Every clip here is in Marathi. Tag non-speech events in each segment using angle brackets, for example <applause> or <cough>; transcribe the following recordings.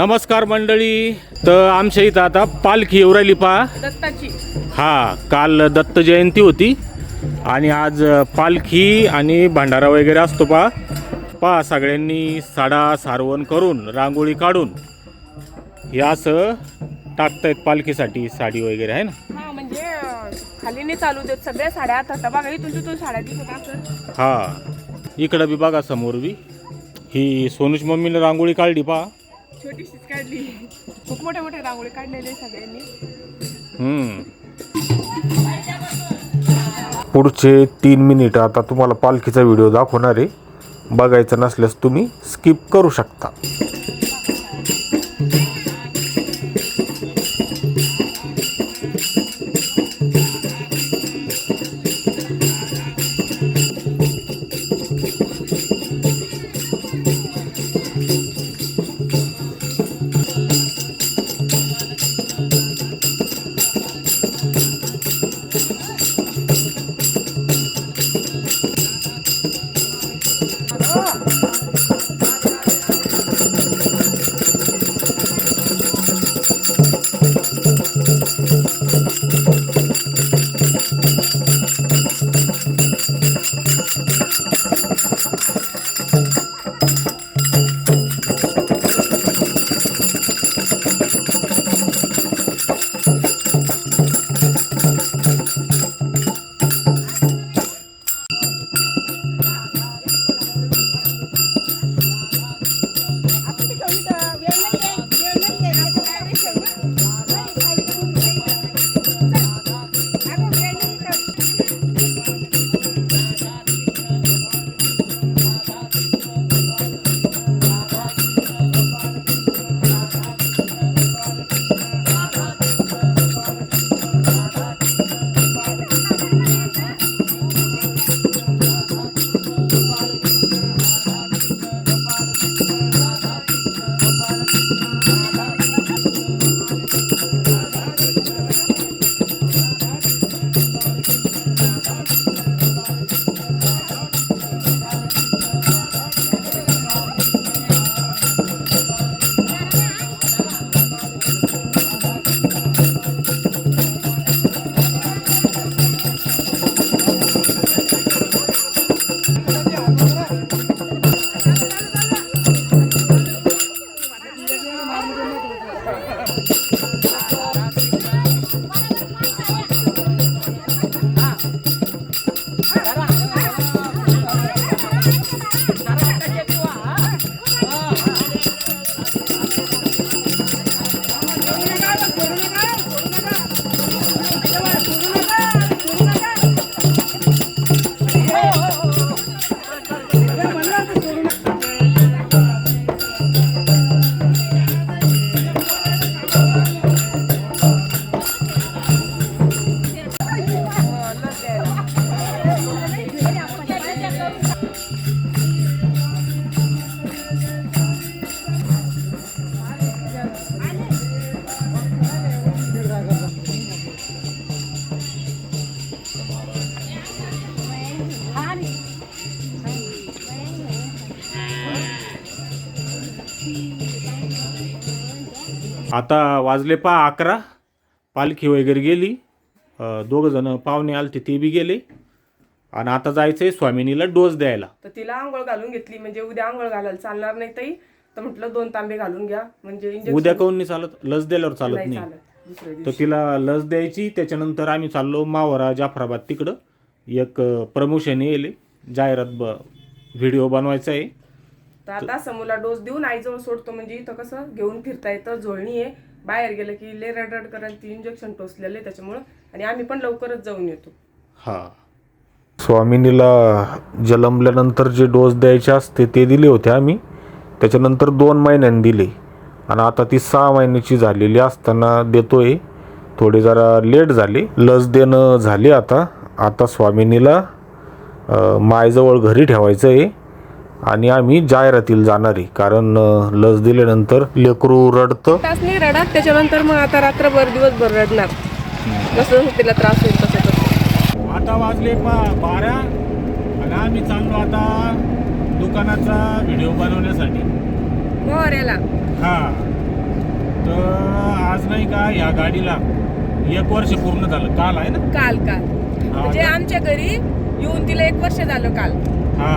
नमस्कार मंडळी तर आमच्या इथं आता पालखी येऊ राहिली पहा. दत्ताची. हा काल दत्त जयंती होती आणि आज पालखी आणि भंडारा वगैरे असतो पहा. पहा सगळ्यांनी साडा सारवण करून रांगोळी काढून. हे असं टाकतायत पालखीसाठी साडी वगैरे आहे ना? हा म्हणजे खाली नाही चालू देत सगळ्या साड्या. आता बघा इथून तिथून साड्या दिसत हा इकडं बी बघा समोर बी. ही सोनूच मम्मीने रांगोळी काढली पहा. छोटीशीच काढली. खूप मोठ्या मोठ्या रांगोळी काढलेल्या सगळ्यांनी. हम्म. पुढचे तीन मिनिट आता तुम्हाला पालखीचा व्हिडिओ दाखवणार आहे. बघायचं नसल्यास तुम्ही स्किप करू शकता. आता वाजले पा अकरा. पालखी वगैरे गेली. दोघं जण पाहुणे आलते ते बी गेले. आणि आता जायचंय स्वामिनीला डोस द्यायला. तर तिला आंघोळ घालून घेतली. म्हणजे उद्या आंघोळ घालायला चालणार नाही ताई. तर म्हटलं दोन तांबे घालून घ्या. म्हणजे उद्या काऊन नाही चालत? लस दिल्यावर चालत नाही तर तिला लस द्यायची. त्याच्यानंतर आम्ही चाललो मावरा जाफराबाद तिकडं. एक प्रमोशन येईल जाहिरात ब व्हिडिओ बनवायचा आहे. तर आता समूला डोस देऊन आईजवळ सोडतो. म्हणजे इथं कसं घेऊन फिरता येतं जोडणी आहे. बाहेर गेलं की ले रडरड करायला ती इंजेक्शन टोचलेलं त्याच्यामुळं. आणि आम्ही पण लवकरच जाऊन येतो. हा. स्वामिनीला जन्मल्यानंतर जे डोस द्यायचे असते ते दिले होते आम्ही. त्याच्यानंतर दोन महिन्यांनी दिले. आणि आता ती सहा महिन्याची झालेली असताना देतोय. थोडे जरा लेट झाले. लस देणं झाले आता. आता स्वामिनीला मायजवळ घरी ठेवायचं आहे आणि आम्ही जाहिरातील जाणार आहे. कारण अ, लस दिल्यानंतर लेकरू रडतं. रडत त्याच्यानंतर मग आता रात्रभर दिवसभर रडणार. जसं तिला त्रास होईल तसं आता वाजले पा बारा. आणि आम्ही चाललो आता दुकानाचा व्हिडिओ बनवण्यासाठी. मोहऱ्याला. हा. नाही का या गाडीला एक वर्ष पूर्ण झालं. काल आहे ना? काल काल. म्हणजे आमच्या घरी येऊन तिला एक वर्ष झालं काल. हा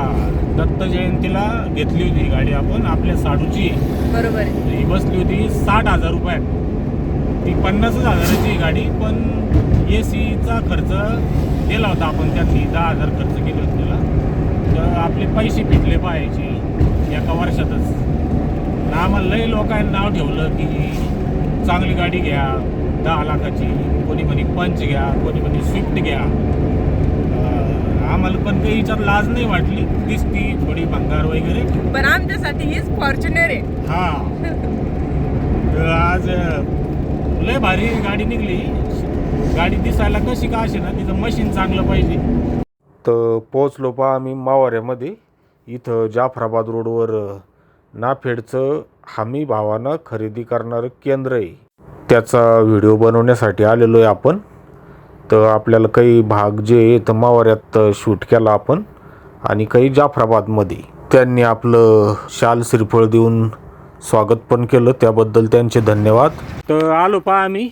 दत्त जयंतीला घेतली होती गाडी आपण आपल्या साडूची. बरोबर आहे. ही बसली होती साठ हजार रुपयात. ती पन्नासच हजाराची गाडी पण ए सीचा खर्च केला होता आपण त्यातली दहा हजार खर्च केले होते त्याला. तर आपले पैसे फिटले पाहायचे एका वर्षातच. आम्हाला लई लोकांनी नाव ठेवलं की चांगली गाडी घ्या दहा लाखाची कोणी कोणी पंच घ्या कोणी कोणी स्विफ्ट घ्या. आम्हाला पण काही याच्यात लाज नाही वाटली. दिसती थोडी भंगार वगैरे. पण आमच्यासाठी हीच फॉर्च्युनर आहे. हा. तर आज लय भारी गाडी निघली. गाडी दिसायला कशी का असे ना तिचं मशीन चांगलं पाहिजे. तर पोचलो पहा आम्ही मावाऱ्यामध्ये. इथं जाफराबाद रोडवर नाफेडचं हमी भावानं खरेदी करणारं केंद्र आहे. त्याचा व्हिडिओ बनवण्यासाठी आलेलो आहे आपण. तर आपल्याला काही भाग जे आहे तर मावाऱ्यात शूट केला आपण. आणि काही जाफराबादमध्ये. त्यांनी आपलं शाल श्रीफळ देऊन स्वागत पण केलं. त्याबद्दल त्यांचे धन्यवाद. तर आलो पहा आम्ही.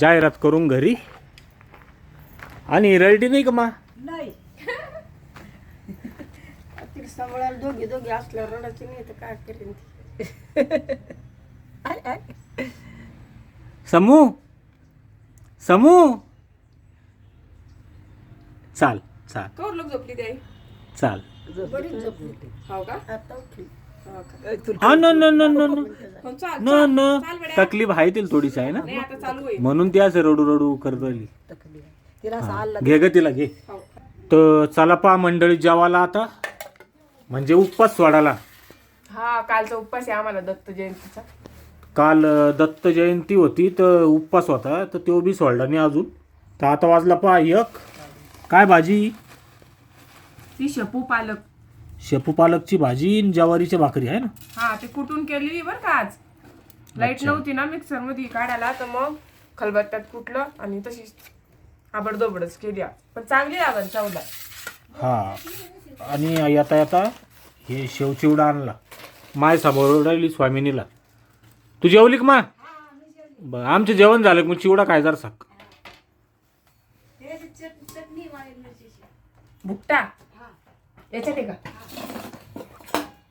जाहिरात करून घरी. आणि रडली नाही का मा? नाही. तिला सांभाळायला दोघे दोघे असल्यावर रडायचे नाही तर काय करेन ती. समू? समू. चाल चाल. कवर लोक झोपली ते चाल. बरीच झोपली ती. हो का? आता उठली. हो का? हा न न न न न. चाल न चाल. न. चाल बेड्या. तकलीफ आहे तिला थोडीशी आहे ना? नाही आता चालू आहे म्हणून ती असं रडू रडू करत राहिली. तकली तिला असं आल्ला घे ग तिला घे. हो. तर चला पहा मंडळी जेवायला आता. म्हणजे उपवास सोडायला. हा कालचा उपवास आहे आम्हाला दत्त जयंतीचा. काल दत्त जयंती होती तर उपवास होता तर तो बी सोडला नाही अजून. तर आता वाजला पहा एक. काय भाजी? ती शेपू पालक. शेपू पालकची भाजी आणि ज्वारीची भाकरी आहे ना? हा ते कुटून केलेली बरं का आज? लाइट नव्हती ना मिक्सरमध्ये काढायला तर मग खलबत्त्यात कुटलं आणि तशीच आबडदोबडच केली आज. पण चांगली लागल चौदा हा. आणि येता येता हे शेवचिवडा आणला. माय समोर राहिली स्वामिनीला. तू जेवली का मा? बरं आमचं जेवण झालं का मग चिवडा काय जर साक भुकटा याच्यात आहे का?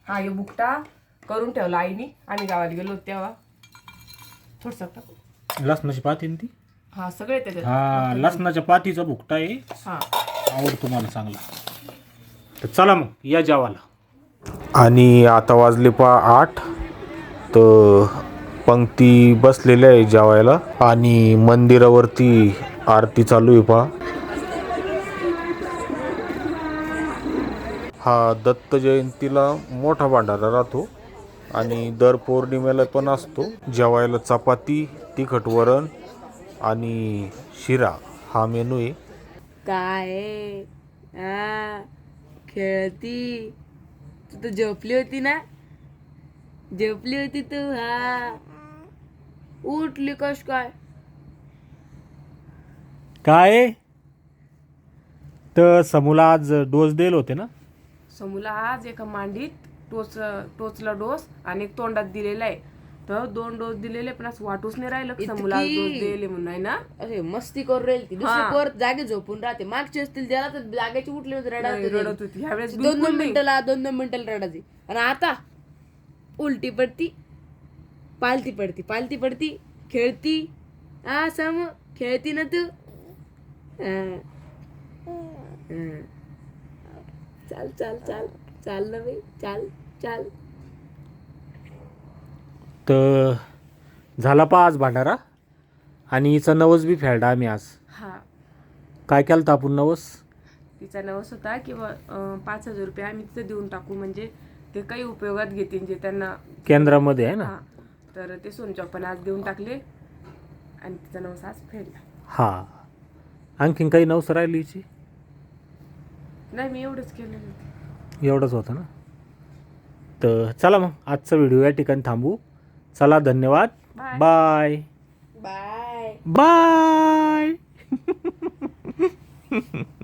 हा हे भुकटा करून ठेवला आईनी. आम्ही गावाला गेलो होतो तेव्हा. थोडस लसणाची पाती ना ती? हा सगळे त्याच्यात. हा लसणाच्या पातीचा भुकटा आहे. हा. आवडतो मला चांगला. तर चला मग या जेवाला आणि आता वाजले पा आठ. तर पंक्ती बसलेल्या आहे जेवायला. आणि मंदिरावरती आरती चालू आहे पहा. हा दत्त जयंतीला मोठा भांडारा राहतो. आणि दर पौर्णिमेला पण असतो. जेवायला चपाती तिखट वरण आणि शिरा हा मेनू आहे. काय? खेळती. तू तर झोपली होती ना? झोपली होती तू हा. उठली कश काय? काय? तर समूला आज डोस देल होते ना? समूला आज एका मांडीत टोच टोचला डोस आणि एक तोंडात दिलेला आहे. तर दोन डोस दिलेले पण असं वाटूच नाही राहिलं की समूला आज डोस दिलेले म्हणून आहे ना? अरे मस्ती करू राहील ती. दुसरी हा. पोर जागे झोपून राहते. मागची असतील त्याला तर जागेची उठली होती नाही, रडत होती. ह्यावेळेस दोन दोन नाही. मिनिटाला दोन दोन मिनिटाला रडायची. आणि आता उलटी पडती पालती पडती पालती पडती खेळती. हा सम खेळती ना तू. चाल चाल चाल चाल ना बाई चाल चाल. तर झाला पा आज भांडारा. आणि हिचा नवस बी फेडला आम्ही आज. हा. काय केलं आपण नवस? तिचा नवस होता किंवा अं, पाच हजार रुपये आम्ही तिथं देऊन टाकू. म्हणजे ते काही उपयोगात घेतील जे त्यांना केंद्रामध्ये आहे ना? हा. तर ते सोनचॉक पण आज देऊन टाकले आणि तिचा नवस आज फेडला. हा. आणखीन काही नवस राहिली हिची? नाही मी एवढंच केलेलं होतं. एवढंच होतं ना? तर चला मग आजचा व्हिडिओ या ठिकाणी थांबू. चला धन्यवाद. Bye. बाय. बाय. बाय. <laughs>